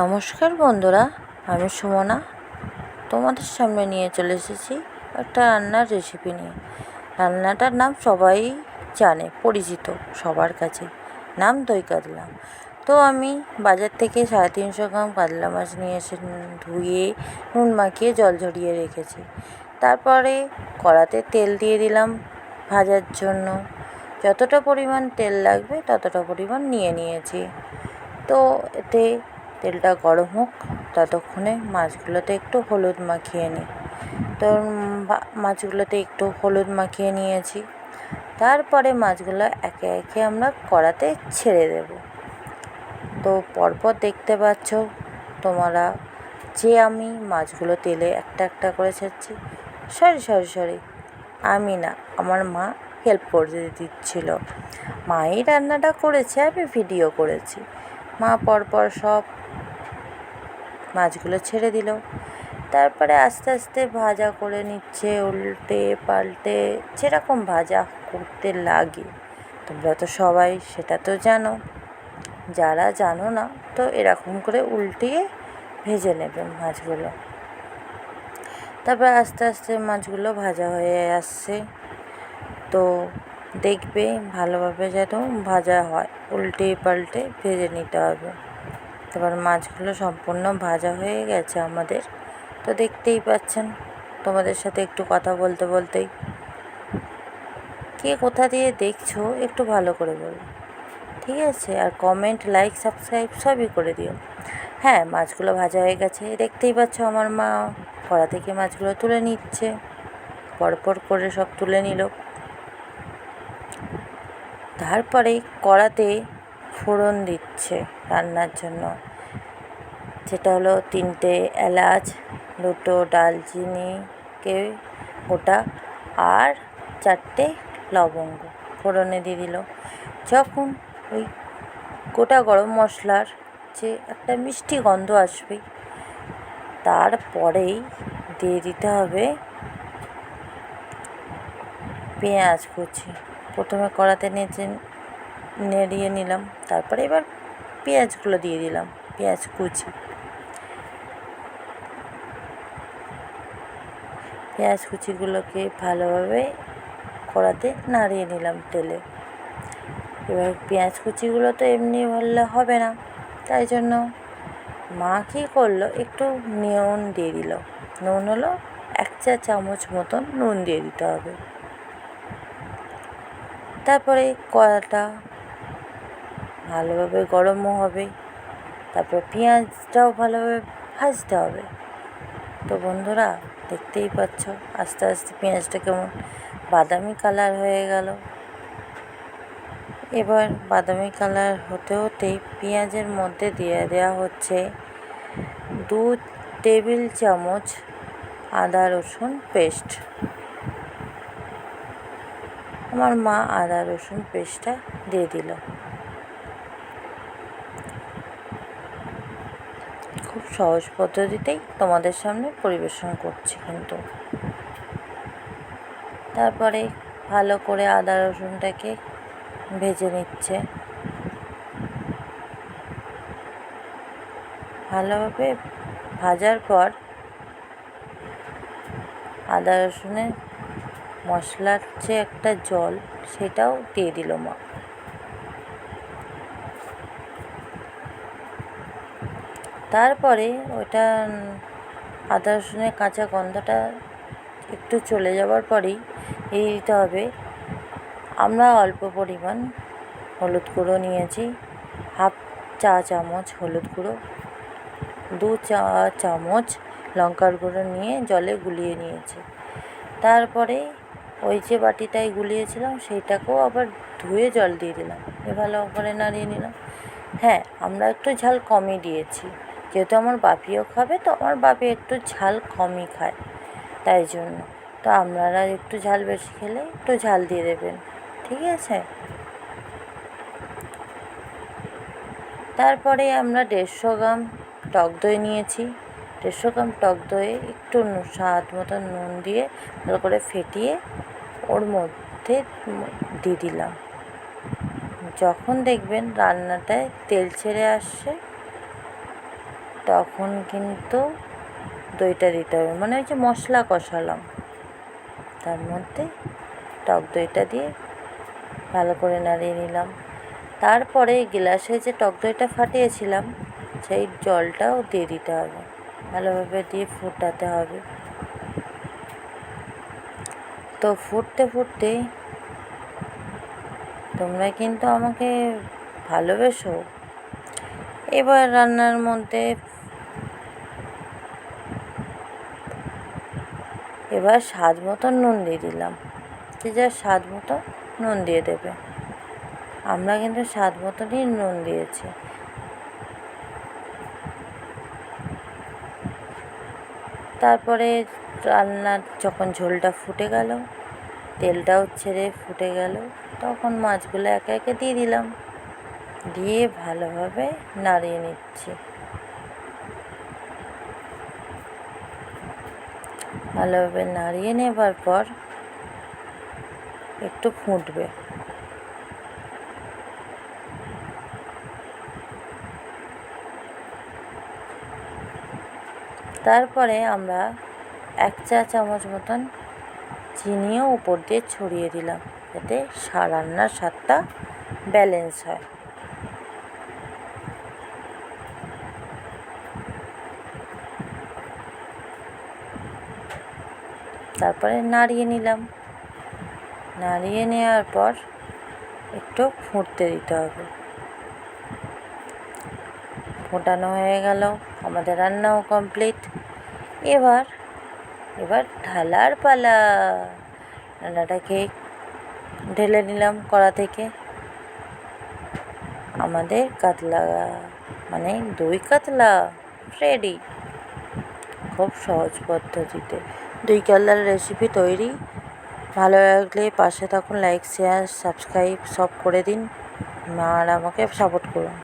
নমস্কার বন্ধুরা, আমি সুমনা। তোমাদের সামনে নিয়ে চলে এসেছি একটা রান্নার রেসিপি নিয়ে। রান্নাটার নাম সবাই জানে, পরিচিত সবার কাছে। নাম দই কাতলা। তো আমি বাজার থেকে সাড়ে তিনশো গ্রাম কাতলা মাছ নিয়ে এসে ধুয়ে, নুন মাখিয়ে জল ঝরিয়ে রেখেছি। তারপরে কড়াতে তেল দিয়ে দিলাম ভাজার জন্য। যতটা পরিমাণ তেল লাগবে ততটা পরিমাণ নিয়ে নিয়েছি। তো এতে তেলটা গরম হোক, ততক্ষণে মাছগুলোতে একটু হলুদ মাখিয়ে নিই। তো মাছগুলোতে একটু হলুদ মাখিয়ে নিয়েছি। তারপরে মাছগুলো একে একে আমরা কড়াতে ছেড়ে দেব। তো পরপর দেখতে পাচ্ছ তোমরা যে আমি মাছগুলো তেলে একটা একটা করে ছাড়ছি। সরি সরি সরি, আমি না, আমার মা হেল্প করে দিচ্ছিল। মাই রান্নাটা করেছে, আমি ভিডিও করেছি। মা পরপর সব মাছগুলো ছেড়ে দিল। তারপরে আস্তে আস্তে ভাজা করে নিচ্ছে, উল্টে পাল্টে যেরকম ভাজা করতে লাগে। তোমরা তো সবাই সেটা তো জানো। যারা জানো না, তো এরকম করে উল্টিয়ে ভেজে নেবে মাছগুলো। তারপর আস্তে আস্তে মাছগুলো ভাজা হয়ে আসছে। তো দেখবে ভালোভাবে যেন ভাজা হয়। উল্টে পাল্টে ভেজে নিতে হবে। তারপর মাছগুলো সম্পূর্ণ ভাজা হয়ে গেছে আমাদের। তো দেখতেই পাচ্ছেন, তোমাদের সাথে একটু কথা বলতে বলতেই। কে কোথা দিয়ে দেখছ একটু ভালো করে বলো। ঠিক আছে, আর কমেন্ট লাইক সাবস্ক্রাইব সবই করে দিও। হ্যাঁ মাছগুলো ভাজা হয়ে গেছে। দেখতেই পাচ্ছ আমার মা কড়া থেকে মাছগুলো তুলে নিচ্ছে। পরপর করে সব তুলে নিল। তারপরে কড়াতে ফোড়ন দিচ্ছে রান্নার জন্য। যেটা হলো তিনটে এলাচ, দুটো ডালচিনিকে গোটা আর চারটে লবঙ্গ ফোড়নে দিয়ে দিল। যখন ওই গোটা গরম মশলার যে একটা মিষ্টি গন্ধ আসবে, তারপরেই দিয়ে দিতে হবে পেঁয়াজ কুচি। প্রথমে কড়াতে নেচে নেড়িয়ে নিলাম। তারপরে এবার পেঁয়াজগুলো দিয়ে দিলাম, পেঁয়াজ কুচি। পেঁয়াজ কুচিগুলোকে ভালোভাবে কড়াতে নাড়িয়ে নিলাম তেলে। এবার পেঁয়াজ কুচিগুলো তো এমনি বললে হবে না, তাই জন্য মা কী করল, একটু নুন দিয়ে দিল। নুন হলো এক চা চামচ মতন নুন দিয়ে দিতে হবে। তারপরে কড়াটা ভালোভাবে গরমও হবে, তারপর পেঁয়াজটাও ভালোভাবে ভাজতে হবে। তো বন্ধুরা, দেখতেই পাচ্ছ, আস্তে আস্তে পেঁয়াজটা কেমন বাদামি কালার হয়ে গেল। এবার বাদামি কালার হতে হতেই পেঁয়াজের মধ্যে দিয়ে দেওয়া হচ্ছে দু টেবিল চামচ আদা রসুন পেস্ট। আমার মা আদা, রসুন পেস্টটা দিয়ে দিল। খুব সহজ পদ্ধতিতেই তোমাদের সামনে পরিবেশন করছি কিন্তু। তারপরে ভালো করে আদা, রসুনটাকে ভেজে নিচ্ছে। ভালোভাবে ভাজার পর আদা, রসুনের মশলার যে একটা জল, সেটাও দিয়ে দিল মা। তারপরে ওটা আদা রসুনের কাঁচা গন্ধটা একটু চলে যাওয়ার পরেই দিয়ে দিতে হবে। আমরা অল্প পরিমাণ হলুদ গুঁড়ো নিয়েছি, হাফ চা চামচ হলুদ গুঁড়ো, দু চা চামচ লঙ্কার গুঁড়ো নিয়ে জলে গুলিয়ে নিয়েছি। তারপরে ওই যে বাটিটায় গুলিয়েছিলাম, সেইটাকেও আবার ধুয়ে জল দিয়ে দিলাম। এ ভালো করে নাড়িয়ে নিলাম। হ্যাঁ আমরা একটু ঝাল কমই দিয়েছি। যেহেতু আমার বাপিও খাবে, তো আমার বাপি একটু ঝাল কমই খায়। তাই জন্য। তো আপনারা একটু ঝাল বেশি খেলে একটু ঝাল দিয়ে দেবেন। ঠিক আছে? তারপরে আমরা দেড়শো গ্রাম টক দই নিয়েছি। দেড়শো গ্রাম টক দইয়ে একটু স্বাদ মতো নুন দিয়ে ভালো করে ফেটিয়ে ওর মধ্যে দিয়ে দিলাম। যখন দেখবেন রান্নাটায় তেল ছেড়ে আসছে, তখন কিন্তু দইটা দিতে হবে। মানে ওই যে মশলা কষালাম, তার মধ্যে টক দইটা দিয়ে ভালো করে নাড়িয়ে নিলাম। তারপরে গ্লাসে যে টক দইটা ফাটিয়েছিলাম, সেই জলটাও দিয়ে দিতে হবে। ভালোভাবে দিয়ে ফুটাতে হবে। তো ফুটতে ফুটতে তোমরা কিন্তু আমাকে ভালোবেসো। এবার রান্নার মধ্যে এবার স্বাদ মতো নুন দিয়ে দিলাম। যে যার স্বাদ মতো নুন দিয়ে দেবে। আমরা কিন্তু স্বাদ মতনই নুন দিয়েছি। তারপরে রান্নার যখন ঝোলটা ফুটে গেল, তেলটাও ছেড়ে ফুটে গেল, তখন মাছগুলো একে একে দিয়ে দিলাম। দিয়ে ভালোভাবে নাড়িয়ে নিচ্ছি। ভালোভাবে নাড়িয়ে নেবার পর একটু ফুটবে। তারপরে আমরা এক চা চামচ মতন চিনিও উপর দিয়ে ছড়িয়ে দিলাম, যাতে রান্নার স্বাদটা ব্যালেন্স হয়। তারপরে নাড়িয়ে নিলাম। নাড়িয়ে নেওয়ার পর একটু ফুটতে দিতে হবে। ফোটানো হয়ে গেল। আমাদের রান্নাও কমপ্লিট এবার এবার ঢালার পালা। রান্নাটাকে ঢেলে নিলাম কড়া থেকে। আমাদের কাতলা মানে দই কাতলা রেডি খুব সহজ পদ্ধতিতে। দই কাতলার রেসিপি তৈরি। ভালো লাগলে পাশে থাকুন লাইক শেয়ার সাবস্ক্রাইব সব করে দিন। আর আমাকে সাপোর্ট করুন।